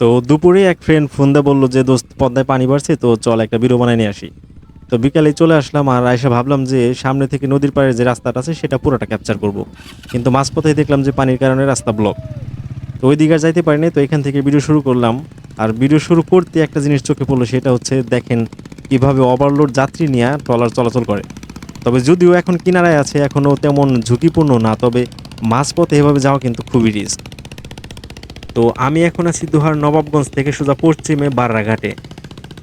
তো দুপুরে এক ফ্রেন্ড ফোন দিয়ে বলল যে, দোস্ত, পদ্মায় পানি বাড়ছে, তো চল একটা ভিডিও বানাই নিয়ে আসি। তো বিকালে চলে আসলাম আর এসে ভাবলাম যে, সামনে থেকে নদীর পাড়ের যে রাস্তাটা আছে, সেটা পুরোটা ক্যাপচার করব। কিন্তু মাঝপথে দেখলাম যে, পানির কারণে রাস্তা ব্লক তো ওই দিকে যাইতে পারিনি, তো এখান থেকে ভিডিও শুরু করলাম। আর ভিডিও শুরু করতে একটা জিনিস চোখে পড়ল, সেটা হচ্ছে দেখেন কীভাবে ওভারলোড যাত্রী নিয়ে ট্রলার চলাচল করে। তবে যদিও এখন কিনারায় আছে এখনও তেমন ঝুঁকিপূর্ণ না, তবে মাঝপথে এভাবে যাওয়া কিন্তু খুবই রিস্ক তো আমি এখন আছি দোহার নবাবগঞ্জ থেকে সোজা পশ্চিমে বাররাঘাটে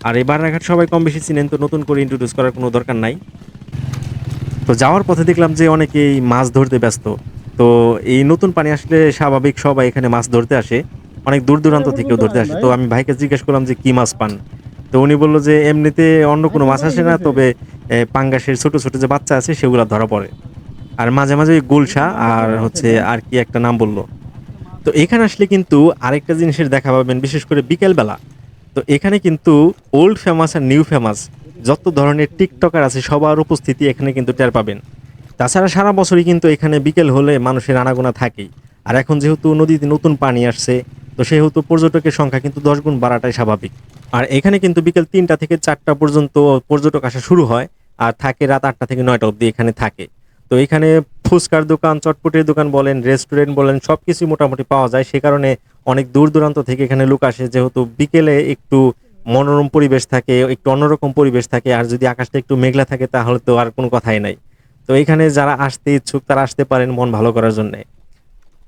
আর এই বাররাঘাট সবাই কম বেশি চিনেন তো নতুন করে ইন্ট্রোডিউস করার কোনো দরকার নাই। তো যাওয়ার পথে দেখলাম যে অনেকেই মাছ ধরতে ব্যস্ত। তো এই নতুন পানি আসলে স্বাভাবিক সবাই এখানে মাছ ধরতে আসে। অনেক দূর দূরান্ত থেকেও ধরতে আসে। তো আমি ভাইকে জিজ্ঞেস করলাম যে কি মাছ পান? তো উনি বলল যে এমনিতে অন্য কোনো মাছ আসে না তবে পাঙ্গাসের ছোট ছোট যে বাচ্চা আছে সেগুলো ধরা পড়ে। আর মাঝে মাঝে গুলশা আর হচ্ছে আর কি একটা নাম বলল। তো এখানে আসলে কিন্তু আরেকটা জিনিসের দেখা পাবেন, বিশেষ করে বিকেলবেলা। তো এখানে কিন্তু ওল্ড ফেমাস আর নিউ ফেমাস যত ধরনের টিকটকার আছে সবার উপস্থিতি এখানে কিন্তু টের পাবেন। তাছাড়া সারা বছরই কিন্তু এখানে বিকেল হলে মানুষের আনাগোনা থাকেই। আর এখন যেহেতু নদীতে নতুন পানি আসছে, তো সেহেতু পর্যটকের সংখ্যা কিন্তু দশ গুণ বাড়াটাই স্বাভাবিক। আর এখানে কিন্তু বিকেল তিনটা থেকে চারটা পর্যন্ত পর্যটক আসা শুরু হয়, আর থাকে রাত আটটা থেকে নয়টা অবধি এখানে থাকে। তো এখানে ফুচকার দোকান, চটপটির দোকান বলেন, রেস্টুরেন্ট বলেন সব কিছুই মোটামুটি পাওয়া যায়। সে কারণে অনেক দূর দূরান্ত থেকে এখানে লোক আসে। যেহেতু বিকেলে একটু মনোরম পরিবেশ থাকে, একটু অন্যরকম পরিবেশ থাকে, আর যদি আকাশটা একটু মেঘলা থাকে, তাহলে তো আর কোনো কথাই নাই। তো এখানে যারা আসতে ইচ্ছুক, তারা আসতে পারেন মন ভালো করার জন্যে।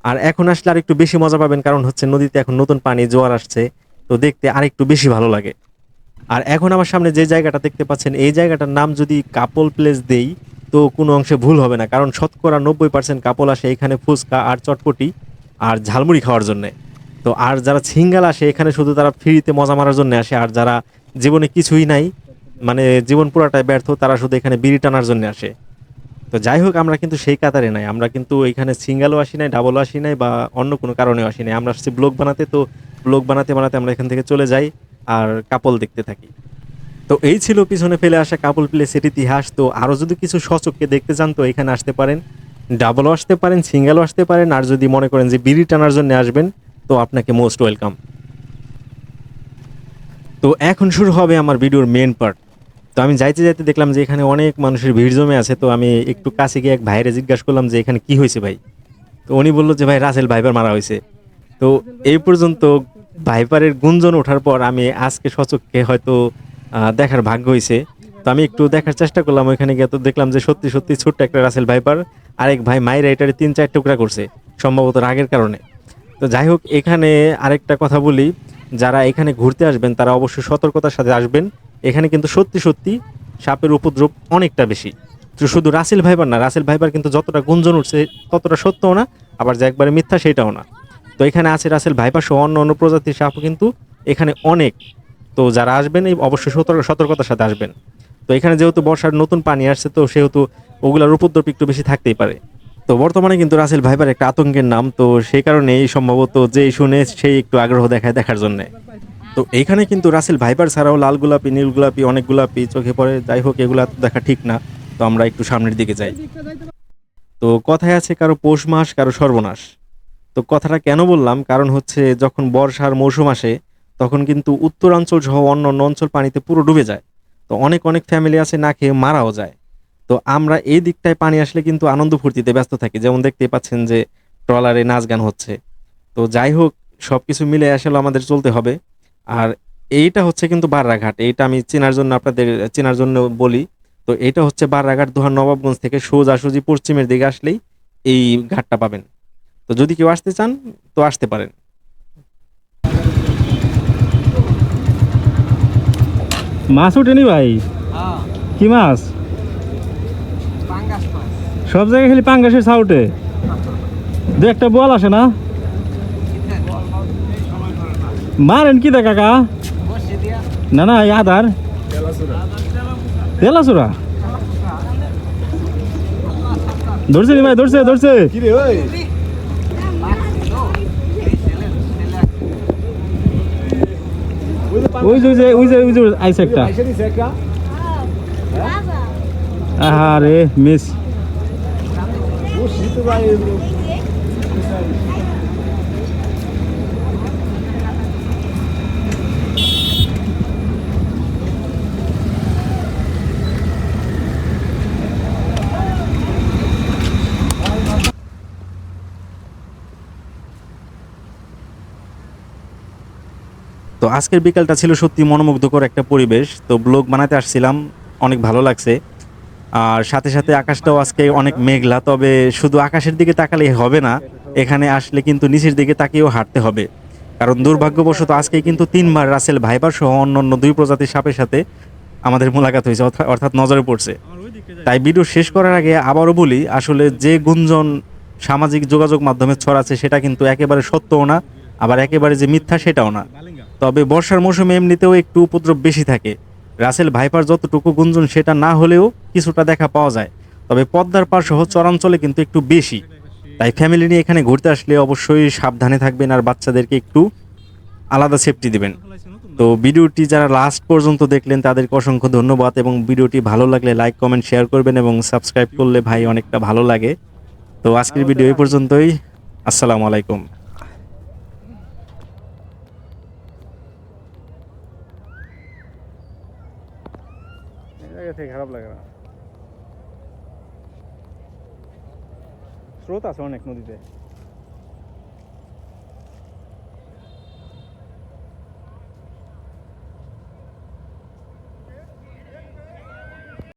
আর এখন আসলে আর একটু বেশি মজা পাবেন, কারণ হচ্ছে নদীতে এখন নতুন পানি, জোয়ার আসছে। তো দেখতে আর একটু বেশি ভালো লাগে। আর এখন আমার সামনে যে জায়গাটা দেখতে পাচ্ছেন, এই জায়গাটার নাম যদি কাপল প্লেস দেই তো কোনো অংশে ভুল হবে না, কারণ শতকরা নব্বই পার্সেন্ট কাপল আসে এখানে ফুচকা আর চটপটি আর ঝালমুড়ি খাওয়ার জন্যে। তো আর যারা সিঙ্গাল আসে, এখানে শুধু তারা ফ্রিতে মজা মারার জন্য আসে, আর যারা জীবনে কিছুই নাই মানে জীবন পুরাটাই ব্যর্থ, তারা শুধু এখানে বিড়ি টানার জন্য আসে। তো যাই হোক, আমরা কিন্তু সেই কাতারে নাই, আমরা কিন্তু এখানে সিঙ্গালও আসি নাই, ডাবলও আসি নাই বা অন্য কোনো কারণেও আসি নাই। আমরা আসছি ব্লগ বানাতে, তো ব্লগ বানাতে বানাতে আমরা এখান থেকে চলে যাই আর কাপল দেখতে থাকি। তো এই ছিল পিছনে ফেলে আসা কাপল প্লেসের ইতিহাস। তো আরও যদি কিছু সচককে দেখতে চান, তো এখানে আসতে পারেন। ডাবলও আসতে পারেন, সিঙ্গেলও আসতে পারেন। আর যদি মনে করেন যে বিড়ি টানার জন্য আসবেন, তো আপনাকে মোস্ট ওয়েলকাম। তো এখন শুরু হবে আমার ভিডিওর মেন পার্ট। তো আমি যাইতে যাইতে দেখলাম যে এখানে অনেক মানুষের ভিড় জমে আছে। তো আমি একটু কাছে গিয়ে এক ভাইরে জিজ্ঞাসা করলাম যে এখানে কি হয়েছে ভাই? তো উনি বলল যে, ভাই, রাসেল ভাইবার মারা হয়েছে। তো এই পর্যন্ত ভাইপারের গুঞ্জন ওঠার পর আমি আজকে সচককে হয়তো দেখার ভাগ্য হয়েছে তো আমি একটু দেখার চেষ্টা করলাম ওইখানে গিয়ে, তো দেখলাম যে সত্যি সত্যি ছোট্ট একটা রাসেল ভাইপার, আরেক ভাই মাই এটারে তিন চার টুকরা করছে, সম্ভবত রাগের কারণে। তো যাই হোক, এখানে আরেকটা কথা বলি, যারা এখানে ঘুরতে আসবেন, তারা অবশ্যই সতর্কতার সাথে আসবেন। এখানে কিন্তু সত্যি সত্যি সাপের উপদ্রব অনেকটা বেশি। তো শুধু রাসেল ভাইবার না, রাসেল ভাইবার কিন্তু যতটা গুঞ্জন উঠছে, ততটা সত্যও না, আবার যে একবারে মিথ্যা সেটাও না। তো এখানে আছে রাসেল ভাইবার সহ অন্য অন্য প্রজাতির সাপও কিন্তু এখানে অনেক। তো যারা আসবেন, এই অবশ্যই সতর্ক সতর্কতার সাথে আসবেন। তো এখানে যেহেতু বর্ষার নতুন পানি আসছে, তো সেহেতু ওগুলার উপদ্রব একটু বেশি থাকতেই পারে। তো বর্তমানে কিন্তু রাসেল ভাইবার একটা আতঙ্কের নাম, তো সেই কারণে এই সম্ভবত যেই শুনে সেই একটু আগ্রহ দেখায় দেখার জন্য। তো এইখানে কিন্তু রাসেল ভাইবার ছাড়াও লাল গোলাপি, নীল গোলাপি, অনেক গোলাপি চোখে পড়ে, যাই হোক, এগুলো দেখা ঠিক না। তো আমরা একটু সামনের দিকে যাই। তো কথায় আছে, কারও পৌষ মাস, কারও সর্বনাশ। তো কথাটা কেন বললাম? কারণ হচ্ছে যখন বর্ষার মৌসুম আসে তখন কিন্তু উত্তরাঞ্চল সহ অন্য অন্য অঞ্চল পানিতে পুরো ডুবে যায়। তো অনেক অনেক ফ্যামিলি আছে না খেয়ে মারাও যায়। তো আমরা এই দিকটায় পানি আসলে কিন্তু আনন্দ ফুর্তিতে ব্যস্ত থাকি। যেমন দেখতে পাচ্ছেন যে ট্রলারে নাচ গান হচ্ছে। তো যাই হোক সব কিছু মিলে আসলে আমাদের চলতে হবে। আর এইটা হচ্ছে কিন্তু বাররাঘাট। এইটা আমি চেনার জন্য আপনাদের, চেনার জন্য বলি। তো এটা হচ্ছে বাররাঘাট দোহার নবাবগঞ্জ থেকে সোজাসুজি পশ্চিমের দিকে আসলেই এই ঘাটটা পাবেন। তো যদি কেউ আসতে চান, তো আসতে পারেন। মাছ ওঠেনি ভাই? হ্যাঁ। কি মাছ? সব জায়গায় খালি পাঙ্গাসের ছাউটে দু একটা বল আসে না? মারেন কি দে কাকা? না না আধার তেলাচুরা ধরছে ভাই ধরছে ধরছে। ওই যে ওই যে ওই যে ওই যে আইসে একটা? আরে মিস। তো আজকের বিকালটা ছিল সত্যি মনোমুগ্ধকর একটা পরিবেশ। তো ব্লগ বানাতে আসছিলাম, অনেক ভালো লাগছে। আর সাথে সাথে আকাশটাও আজকে অনেক মেঘলা, তবে শুধু আকাশের দিকে তাকালেই হবে না, এখানে আসলে কিন্তু নিচের দিকে তাকিয়েও হাঁটতে হবে। কারণ দুর্ভাগ্যবশত আজকে কিন্তু তিনবার রাসেল ভাইবার সহ অন্য অন্য দুই প্রজাতির সাপের সাথে আমাদের মোলাকাত হয়েছে অর্থাৎ নজরে পড়ছে। তাই ভিডিও শেষ করার আগে আবারও বলি, আসলে যে গুঞ্জন সামাজিক যোগাযোগ মাধ্যমে ছড়াচ্ছে সেটা কিন্তু একেবারে সত্যও না, আবার একেবারে যে মিথ্যা সেটাও না। তবে বর্ষার মৌসুমে এমনিতেও একটু উপদ্রব বেশি থাকে। রাসেল ভাইপার যতটুকু গুঞ্জন সেটা না হলেও কিছুটা দেখা পাওয়া যায়। তবে পদ্মার পার সহ চরাঞ্চলে কিন্তু একটু বেশি। তাই ফ্যামিলি নিয়ে এখানে ঘুরতে আসলে অবশ্যই সাবধানে থাকবেন আর বাচ্চাদেরকে একটু আলাদা সেফটি দিবেন। তো ভিডিওটি যারা লাস্ট পর্যন্ত দেখলেন তাদেরকে অসংখ্য ধন্যবাদ এবং ভিডিওটি ভালো লাগলে লাইক কমেন্ট শেয়ার করবেন এবং সাবস্ক্রাইব করলে ভাই অনেকটা ভালো লাগে। তো আজকের ভিডিও এই পর্যন্তই। আসসালামু আলাইকুম। খারাপ লাগে না। স্রোত আছে অনেক নদীতে।